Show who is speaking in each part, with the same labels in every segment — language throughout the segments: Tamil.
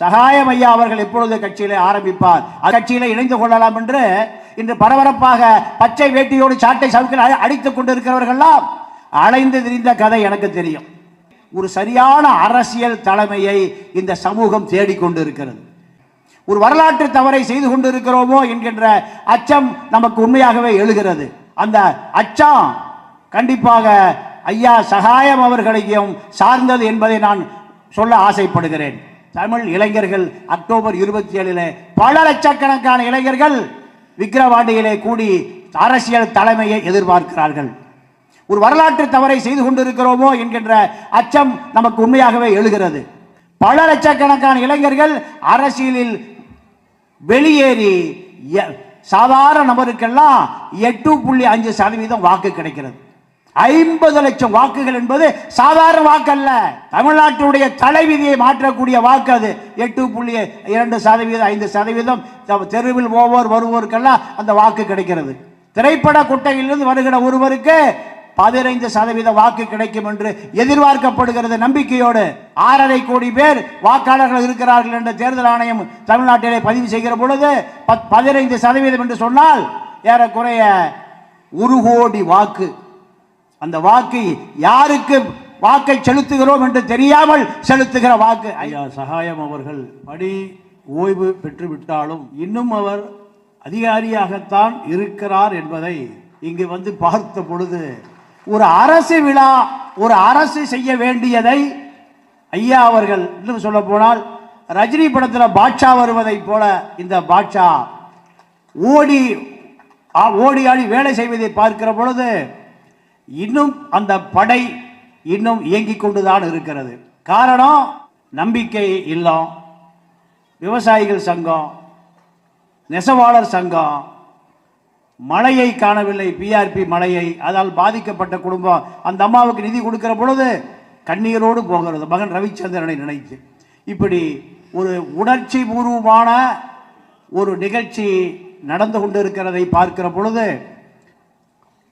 Speaker 1: சகாயம் ஐயா அவர்கள் எப்பொழுது கட்சியில ஆரம்பிப்பார்? கட்சியிலே இணைந்து கொள்ளலாம் என்று இன்று பரபரப்பாக பச்சை வேட்டியோடு சாட்டை சவுக்கில் அடித்துக் கொண்டிருக்கிறவர்கள்லாம் அலைந்து திரிந்த கதை எனக்கு தெரியும். ஒரு சரியான அரசியல் தலைமையை இந்த சமூகம் தேடிக்கொண்டிருக்கிறது ஒரு வரலாற்று தவறை செய்து கொண்டிருக்கிறோமோ என்கின்ற அச்சம் நமக்கு உண்மையாகவே எழுகிறது. அந்த அச்சம் கண்டிப்பாக ஐயா சகாயம் அவர்களையும் சார்ந்தது என்பதை நான் சொல்ல ஆசைப்படுகிறேன். தமிழ் இளைஞர்கள் அக்டோபர் இருபத்தி ஏழில் பல லட்சக்கணக்கான இளைஞர்கள் விக்கிரவாண்டியிலே கூடி அரசியல் தலைமையை எதிர்பார்க்கிறார்கள். ஒரு வரலாற்று தவறை செய்து கொண்டிருக்கிறோமோ என்கின்ற அச்சம் நமக்கு உண்மையாகவே எழுகிறது. பல லட்சக்கணக்கான இளைஞர்கள் அரசியலில் வெளியேறி எ- சாதாரண நபருக்கெல்லாம் எட்டு புள்ளி அஞ்சு சதவீதம் வாக்கு கிடைக்கிறது. ஐம்பது லட்சம் வாக்குகள் என்பது சாதாரண வாக்கு அல்ல தமிழ்நாட்டுடைய தலைவிதியை மாற்றக்கூடிய வாக்கு அது. எட்டு புள்ளி இரண்டு சதவீதம் ஐந்து சதவீதம் தெருவில் போவோர் வருவோருக்கெல்லாம் அந்த வாக்கு கிடைக்கிறது. திரைப்பட குட்டையிலிருந்து வருகிற ஒருவருக்கு பதினைந்து சதவீத வாக்கு கிடைக்கும் என்று எதிர்பார்க்கப்படுகிறது நம்பிக்கையோடு. ஆறரை கோடி பேர் வாக்காளர்கள் இருக்கிறார்கள் என்ற தேர்தல் ஆணையம் தமிழ்நாட்டிலே பதிவு செய்கிற பொழுது பத்- பதினைந்து சதவீதம் என்று சொன்னால் ஏறக்குறைய ஒரு கோடி வாக்கு அந்த வாக்கு யாருக்கு வாக்கை செலுத்துகிறோம் என்று தெரியாமல் செலுத்துகிற வாக்கு? ஐயா சகாயம் அவர்கள் பணி ஓய்வு பெற்றுவிட்டாலும் இன்னும் அவர் அதிகாரியாகத்தான் இருக்கிறார் என்பதை இங்கு வந்து பார்த்த பொழுது ஒரு அரசு விழா ஒரு அரசு செய்ய வேண்டியதை ஐயா அவர்கள் இன்னும் சொல்ல போனால் ரஜினி படத்தில் பாட்ஷா வருவதைப் போல இந்த பாட்ஷா ஓடி ஓடி ஆடி வேலை செய்வதை பார்க்கிற பொழுது இன்னும் அந்த படை இன்னும் இயங்கிக் கொண்டுதான் இருக்கிறது. காரணம் நம்பிக்கை இல்லம் விவசாயிகள் சங்கம் நெசவாளர் சங்கம் மழையை காணவில்லை பிஆர்பி மழையை அதால் பாதிக்கப்பட்ட குடும்பம். அந்த அம்மாவுக்கு நிதி கொடுக்கிற பொழுது கண்ணீரோடு போகிறது. மகன் ரவிச்சந்திரனை நினைத்து. இப்படி ஒரு உணர்ச்சி பூர்வமான ஒரு நிகழ்ச்சி நடந்து கொண்டிருக்கிறதை பார்க்கிற பொழுது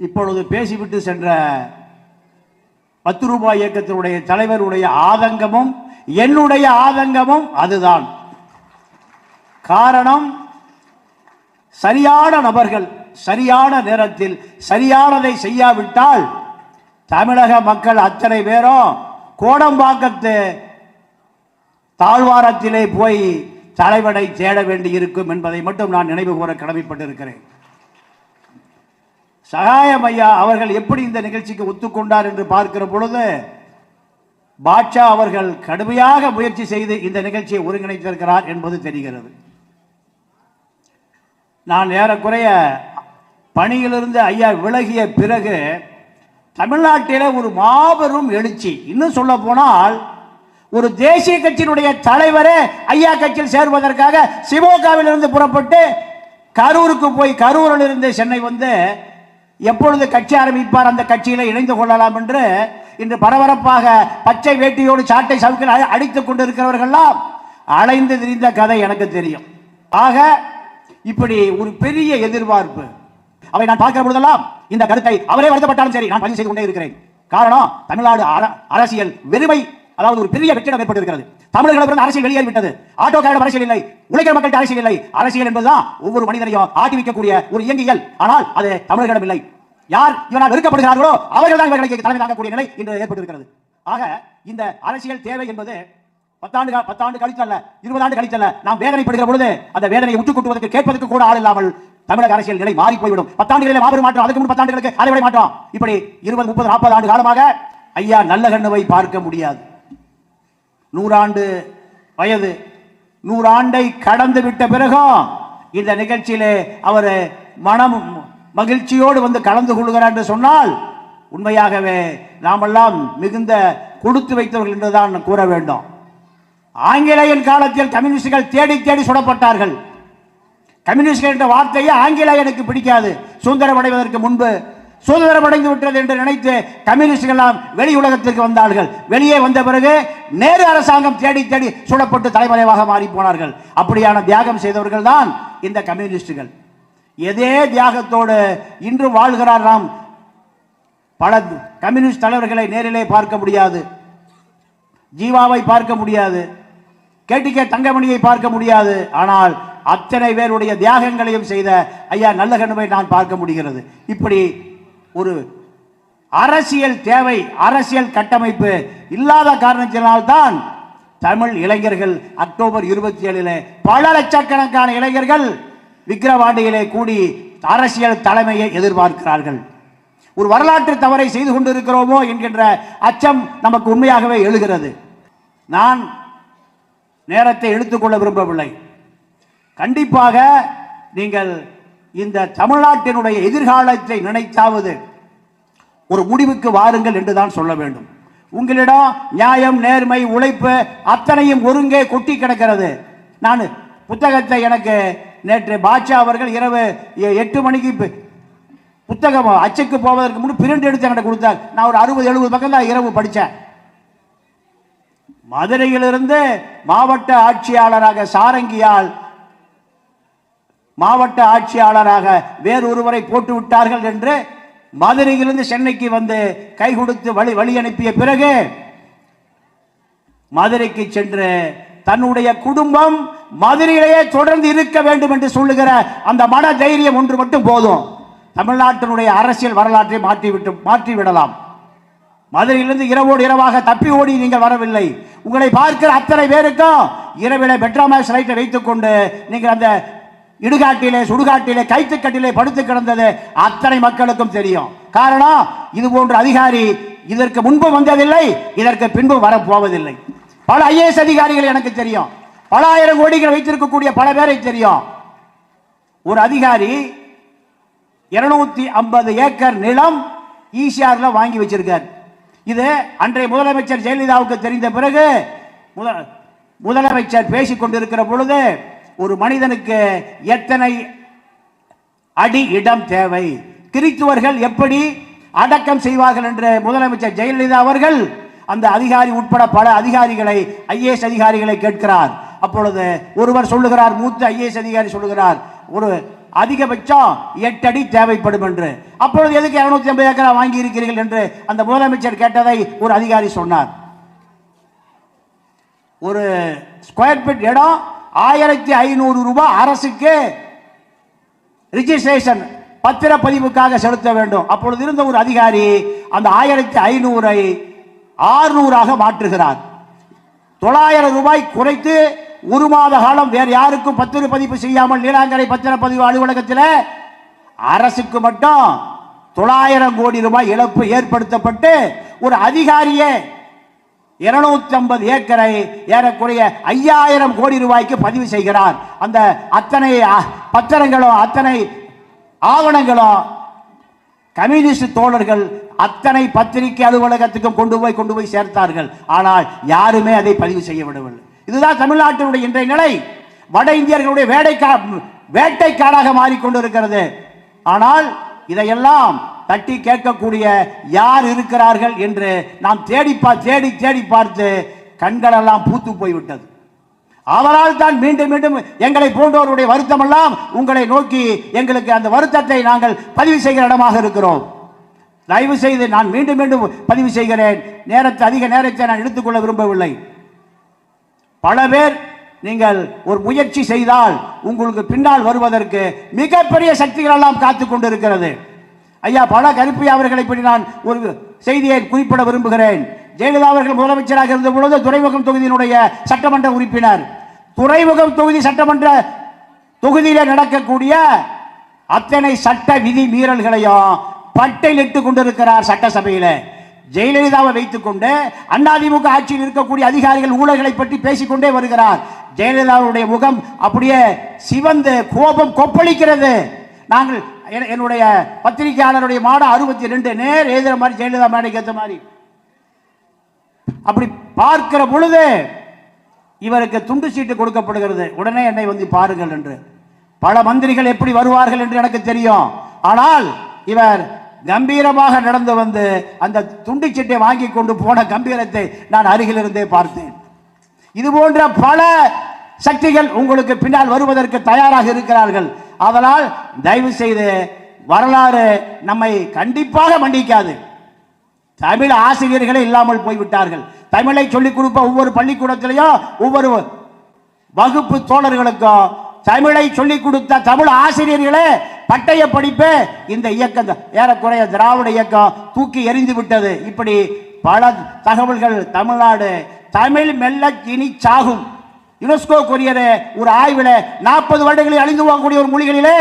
Speaker 1: இப்பொழுது பேசிவிட்டு சென்ற பத்து ரூபாய் இயக்கத்தினுடைய தலைவருடைய ஆதங்கமும் என்னுடைய ஆதங்கமும் அதுதான். காரணம் சரியான நபர்கள் சரியான நேரத்தில் சரியானதை செய்யாவிட்டால் தமிழக மக்கள் அத்தனை பேரும் கோடம்பாக்கத்து தாழ்வாரத்திலே போய் தலைவனை தேட வேண்டியிருக்கும் என்பதை மட்டும் நான் நினைவு கூற கடமைப்பட்டிருக்கிறேன். சகாயம் ஐயா அவர்கள் எப்படி இந்த நிகழ்ச்சிக்கு ஒத்துக்கொண்டார் என்று பார்க்கிற பொழுது பாட்ஷா அவர்கள் கடுமையாக முயற்சி செய்து இந்த நிகழ்ச்சியை ஒருங்கிணைத்திருக்கிறார் என்பது தெரிகிறது. நான் ஏறக்குறைய பணியிலிருந்து ஐயா விலகிய பிறகு தமிழ்நாட்டில் ஒரு மாபெரும் எழுச்சி. இன்னும் சொல்ல போனால் ஒரு தேசிய கட்சியினுடைய தலைவரே ஐயா கட்சியில் சேர்வதற்காக சிவோகாவில் இருந்து புறப்பட்டு கரூருக்கு போய் கரூரில் இருந்து சென்னை வந்து எப்பொழுது கட்சி ஆரம்பிப்பார் அந்த கட்சியில் இணைந்து கொள்ளலாம் என்று இன்று பரபரப்பாக பச்சை வேட்டியோடு சாட்டை சவுக்கில் அடித்துக் கொண்டிருக்கிறவர்கள்லாம் அலைந்து திரிந்த கதை எனக்கு தெரியும். ஆக இப்படி ஒரு பெரிய எதிர்பார்ப்பு. அவை நான் பார்க்கிற பொழுதெல்லாம் இந்த கருத்தை அவரே வருத்தப்பட்டாலும் சரி நான் பதிவு செய்து கொண்டே இருக்கிறேன். காரணம் தமிழ்நாடு அர- அரசியல் வெறுமை அதாவது ஒரு பெரிய வெற்றிடம் ஏற்பட்டிருக்கிறது. தமிழர்களிடம் அரசியல் வெளியேறிவிட்டது ஆட்டோக்காரிடம் அரசியல் இல்லை. உழைக்கிற மக்கள் அரசியல் இல்லை. அரசியல் என்பதுதான் ஒவ்வொரு மனிதனையும் ஆட்டி வைக்கக்கூடிய ஒரு இயங்கியல். ஆனால் அது தமிழர்களிடம் இல்லை. யார் இவனால் வெறுக்கப்படுகிறார்களோ அவர்கள் தான் இவர்களுக்கு தலைமை தாங்கக்கூடிய நிலை இன்று ஏற்பட்டிருக்கிறது. ஆக இந்த அரசியல் தேவை என்பது பத்தாண்டு பத்தாண்டு கழித்தல்ல இருபது ஆண்டு கழித்தல்ல. நாம் வேதனைப்படுகிற பொழுது அந்த வேதனையை விட்டுக் கொட்டுவதற்கு கேட்பதற்கு கூட ஆள் இல்லாமல் தமிழக அரசியல் நிலை மாறி போய்விடும். பத்தாண்டுகளில் மாபெரும் மாற்றம் அதுக்கு முன் பத்தாண்டுகளுக்கு அரைவடை மாற்றம். இப்படி இருபது முப்பது நாற்பது ஆண்டு காலமாக ஐயா நல்ல கண்ணுவை பார்க்க முடியாது. நூறாண்டு வயது. நூறாண்டை கடந்து விட்ட பிறகும் இந்த நிகழ்ச்சியிலே அவர் மனம் மகிழ்ச்சியோடு வந்து கலந்து கொள்கிறார் என்று சொன்னால் உண்மையாகவே நாமெல்லாம் மிகுந்த கொடுத்து வைத்தவர்கள் என்றுதான் கூற வேண்டும். ஆங்கிலேயன் காலத்தில் கம்யூனிஸ்டுகள் தேடி தேடி சுடப்பட்டார்கள். கம்யூனிஸ்ட்கள் என்ற வார்த்தையை ஆங்கிலேயனுக்கு பிடிக்காது. சுதந்திரம் அடைவதற்கு முன்பு சுதந்திரம் அடைந்து விட்டது என்று நினைத்து கம்யூனிஸ்டுகள்லாம் வெளி உலகத்திற்கு வந்தார்கள். வெளியே வந்த பிறகு நேரு அரசாங்கம் தேடி தேடி சுடப்பட்டு தலைமறைவாக மாறி போனார்கள் அப்படியான தியாகம் செய்தவர்கள் தான் இந்த கம்யூனிஸ்டுகள். எதே தியாகத்தோடு இன்று வாழ்கிறார் நாம். பல கம்யூனிஸ்ட் தலைவர்களை நேரிலே பார்க்க முடியாது. ஜீவாவை பார்க்க முடியாது. கேட்டிக்க தங்கமணியை பார்க்க முடியாது. ஆனால் அத்தனை பேருடைய தியாகங்களையும் செய்த ஐயா நல்ல கண்ணுவை நான் பார்க்க முடிகிறது. இப்படி ஒரு அரசியல் தேவை அரசியல் கட்டமைப்பு இல்லாத காரணத்தினால்தான் தமிழ் இளைஞர்கள் அக்டோபர் இருபத்தி ஏழிலே பல லட்சக்கணக்கான இளைஞர்கள் விக்கிரவாண்டியிலே கூடி அரசியல் தலைமையை எதிர்பார்க்கிறார்கள். ஒரு வரலாற்று தவறை செய்து கொண்டிருக்கிறோமோ என்கின்ற அச்சம் நமக்கு உண்மையாகவே எழுகிறது. நான் நேரத்தை எடுத்துக்கொள்ள விரும்பவில்லை. கண்டிப்பாக நீங்கள் இந்த தமிழ்நாட்டினுடைய எதிர்காலத்தை நினைத்தாவது ஒரு முடிவுக்கு வாருங்கள் என்று தான் சொல்ல வேண்டும். உங்களிடம் நியாயம் நேர்மை உழைப்பு அத்தனையும் ஒருங்கே கொட்டி கிடக்கிறது. நான் புத்தகத்தை எனக்கு நேற்று பாட்சா அவர்கள் இரவு எ- எட்டு மணிக்கு புத்தகம் அச்சுக்கு போவதற்கு முன் பிரிண்ட் எடுத்து என்கிட்ட கொடுத்தார். நான் ஒரு அறுபது எழுபது பக்கம் தான் இரவு படித்தேன். மதுரையிலிருந்து மாவட்ட ஆட்சியாளராக சாரங்கியால் மாவட்ட ஆட்சியாளராக வேறொருவரை போட்டு விட்டார்கள் என்று மதுரையிலிருந்து சென்னைக்கு வந்து கை கொடுத்து வழி வழி அனுப்பிய பிறகு மதுரைக்கு சென்று தன்னுடைய குடும்பம் மதுரையிலேயே தொடர்ந்து இருக்க வேண்டும் என்று சொல்லுகிற அந்த மன தைரியம் ஒன்று மட்டும் போதும். தமிழ்நாட்டினுடைய அரசியல் வரலாற்றை மாற்றிவிட்டு மாற்றி விடலாம் மதுரையிலிருந்து இரவோடு இரவாக தப்பி ஓடி நீங்கள் வரவில்லை. உங்களை பார்க்கிற அத்தனை பேருக்கும் இரவிலே பெட்ராமேஸ் லைட்டை வைத்துக்கொண்டு நீங்கள் அந்த இடுகாட்டிலே சுடுகாட்டிலே கைத்துக்கட்டிலே படுத்து கிடந்தது அத்தனை மக்களுக்கும் தெரியும். காரணம் இது போன்ற அதிகாரி இதற்கு முன்பு வந்ததில்லை இதற்கு பின்பு வரப்போவதில்லை. பல ஐஏஎஸ் அதிகாரிகள் எனக்கு தெரியும். பல ஆயிரம் கோடிகள் வைத்திருக்கக்கூடிய பல பேரை தெரியும். ஒரு அதிகாரி இருநூத்தி ஐம்பது ஏக்கர் நிலம் ஈசிஆர்ல வாங்கி வச்சிருக்கார். இது அன்றைய முதலமைச்சர் ஜெயலலிதாவுக்கு தெரிந்த பிறகு முதலமைச்சர் பேசிக் கொண்டிருக்கிற பொழுது ஒரு மனிதனுக்கு எத்தனை அடி இடம் தேவை? கிறித்துவர்கள் எப்படி அடக்கம் செய்வார்கள் என்று முதலமைச்சர் ஜெயலலிதா அவர்கள் அந்த அதிகாரி உட்பட பல அதிகாரிகளை ஐஏஎஸ் அதிகாரிகளை கேட்கிறார். அப்பொழுது ஒருவர் சொல்லுகிறார் மூத்த ஐஏஎஸ் அதிகாரி சொல்லுகிறார் ஒரு அதிகபட்சம் எட்டு அடி தேவைப்படும் என்று. அப்பொழுது எதுக்கு இருநூத்தி ஐம்பது ஏக்கரா வாங்கி இருக்கிறீர்கள் என்று அந்த முதலமைச்சர் கேட்டதை ஒரு அதிகாரி சொன்னார். ஒரு ஸ்கொயர் ஃபீட் இடம் ஆயிரத்தி ஐநூறு ரூபாய் அரசுக்கு ரிஜிஸ்ட்ரேஷன் பத்திரப்பதிவுக்காக செலுத்த வேண்டும். அப்பொழுது இருந்த ஒரு அதிகாரி அந்த ஆயிரத்தி ஐநூறை ஆறுநூறாக மாற்றுகிறார். தொள்ளாயிரம் ரூபாய் குறைத்து ஒரு மாத காலம் வேறு யாருக்கும் பத்திரப்பதிவு செய்யாமல் நீலாங்கரை பத்திரப்பதிவு அலுவலகத்தில் அரசுக்கு மட்டும் தொள்ளாயிரம் கோடி ரூபாய் இழப்பு ஏற்படுத்தப்பட்டு ஒரு அதிகாரியே இருநூத்தி ஐம்பது ஏக்கரை ஏறக்குறைய ஐயாயிரம் கோடி ரூபாய்க்கு பதிவு செய்கிறார். அந்த அத்தனை பத்திரங்களும் அத்தனை ஆவணங்களும் கம்யூனிஸ்ட் தோழர்கள் அத்தனை பத்திரிகை அலுவலகத்துக்கும் கொண்டு போய் கொண்டு போய் சேர்த்தார்கள். ஆனால் யாருமே அதை பதிவு செய்ய விடவில்லை. இதுதான் தமிழ்நாட்டினுடைய இன்றைய நிலை. வட இந்தியர்களுடைய வேடைக்கா வேட்டைக்காடாக மாறிக்கொண்டிருக்கிறது. ஆனால் இதையெல்லாம் தட்டி கேட்கக்கூடிய யார் இருக்கிறார்கள் என்று நாம் தேடி பா- தேடி தேடி பார்த்து கண்களெல்லாம் பூத்து போய்விட்டது. அவரால் தான் மீண்டும் மீண்டும் எங்களை போன்றவருடைய வருத்தம் எல்லாம் உங்களை நோக்கி எங்களுக்கு அந்த வருத்தத்தை நாங்கள் பதிவு செய்கிற இடமாக இருக்கிறோம். தயவு செய்து நான் மீண்டும் மீண்டும் பதிவு செய்கிறேன். நேரத்தை அதிக நேரத்தை நான் எடுத்துக்கொள்ள விரும்பவில்லை. பல பேர் நீங்கள் ஒரு முயற்சி செய்தால் உங்களுக்கு பின்னால் வருவதற்கு மிகப்பெரிய சக்திகள் எல்லாம் காத்துக் கொண்டிருக்கிறது ஐயா பல கருப்பி அவர்களை பற்றி நான் ஒரு செய்தியை குறிப்பிட விரும்புகிறேன். ஜெயலலிதா அவர்கள் முதலமைச்சராக இருந்த பொழுது துறைமுகம் தொகுதியினுடைய சட்டமன்ற உறுப்பினர். துறைமுகம் தொகுதி சட்டமன்ற தொகுதியில் நடக்கக்கூடிய அத்தனை சட்ட விதி மீறல்களையும் பட்டியலிட்டு கொண்டிருக்கிறார் சட்டசபையில். ஜெயலலிதாவை வைத்துக்கொண்டு அதிமுக ஆட்சியில் இருக்கக்கூடிய அதிகாரிகள் ஊழல்களை பற்றி பேசிக்கொண்டே வருகிறார். ஜெயலலிதாவுடைய முகம் அப்படியே சிவந்து கோபம் கொப்பளிக்கிறது. நாங்கள் என்னுடைய பத்திரிகையாளருடைய மாடம் அறுபத்தி ரெண்டு நேர் எழுதுகிற மாதிரி ஜெயலலிதா மேடைக்கு ஏற்ற மாதிரி. அப்படி பார்க்கிற பொழுது இவருக்கு துண்டு சீட்டு கொடுக்கப்படுகிறது. உடனே என்னை வந்து பாருங்கள் என்று. பல மந்திரிகள் எப்படி வருவார்கள் என்று எனக்கு தெரியும். ஆனால் இவர் கம்பீரமாக நடந்து வந்து அந்த துண்டு சீட்டை வாங்கி கொண்டு போன கம்பீரத்தை நான் அருகிலிருந்தே பார்த்தேன். இது போன்ற பல சக்திகள் உங்களுக்கு பின்னால் வருவதற்கு தயாராக இருக்கிறார்கள். அதனால் தயவு செய்து வரலாறு நம்மை கண்டிப்பாக மன்னிக்காது. தமிழ் ஆசிரியர்களே இல்லாமல் போய்விட்டார்கள். தமிழை சொல்லிக் கொடுப்ப ஒவ்வொரு பள்ளிக்கூடத்திலையும் ஒவ்வொரு வகுப்பு தோழர்களுக்கும் தமிழை சொல்லிக் கொடுத்த தமிழ் ஆசிரியர்களே பட்டய படிப்பு இந்த இயக்கம். ஏறக்குறைய திராவிட இயக்கம் தூக்கி எரிந்து விட்டது. இப்படி பல தகவல்கள் தமிழ்நாடு. தமிழ் மெல்ல இனி சாகும். யுனெஸ்கோ கூறியத ஒரு ஆய்வில் நாற்பது வருடங்களில் அழிந்து போகக்கூடிய ஒரு மொழிகளிலே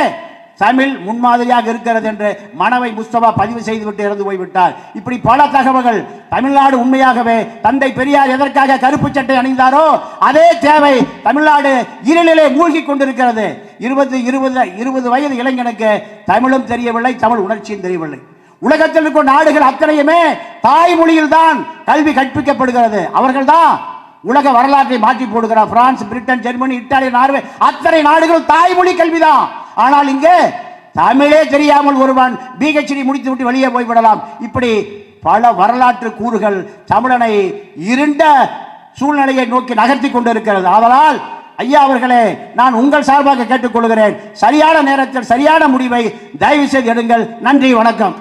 Speaker 1: தமிழ் முன்மாதிரியாக இருக்கிறது என்று மனவை முஸ்தபா பதிவு செய்துவிட்டு இறந்து போய்விட்டார். இப்படி பல தகவல்கள் தமிழ்நாடு உண்மையாகவே தந்தை பெரியார் எதற்காக கருப்பு சட்டை அணிந்தாரோ அதே தேவை தமிழ்நாடு இருளிலே மூழ்கி கொண்டிருக்கிறது. இருபது இருபது இருபது வயது இளைஞனுக்கு தமிழும் தெரியவில்லை தமிழ் உணர்ச்சியும் தெரியவில்லை. உலகத்தில் இருக்கும் நாடுகள் அத்தனையுமே தாய்மொழியில் தான் கல்வி கற்பிக்கப்படுகிறது. அவர்கள்தான் உலக வரலாற்றை மாற்றி போடுகிறார். France Britain Germany Italy Norway. அத்தனை நாடுகளும் தாய்மொழி கல்விதான். ஆனால் இங்கே தமிழே தெரியாமல் ஒருவன் பிஹெச்டி முடித்து விட்டு வெளியே போய்விடலாம். இப்படி பல வரலாற்று கூறுகள் தமிழனை இருண்ட சூழ்நிலையை நோக்கி நகர்த்தி கொண்டிருக்கிறது. ஆதலால் ஐயா அவர்களே நான் உங்கள் சார்பாக கேட்டுக்கொள்கிறேன் சரியான நேரத்தில் சரியான முடிவை தயவு செய்து எடுங்கள். நன்றி வணக்கம்.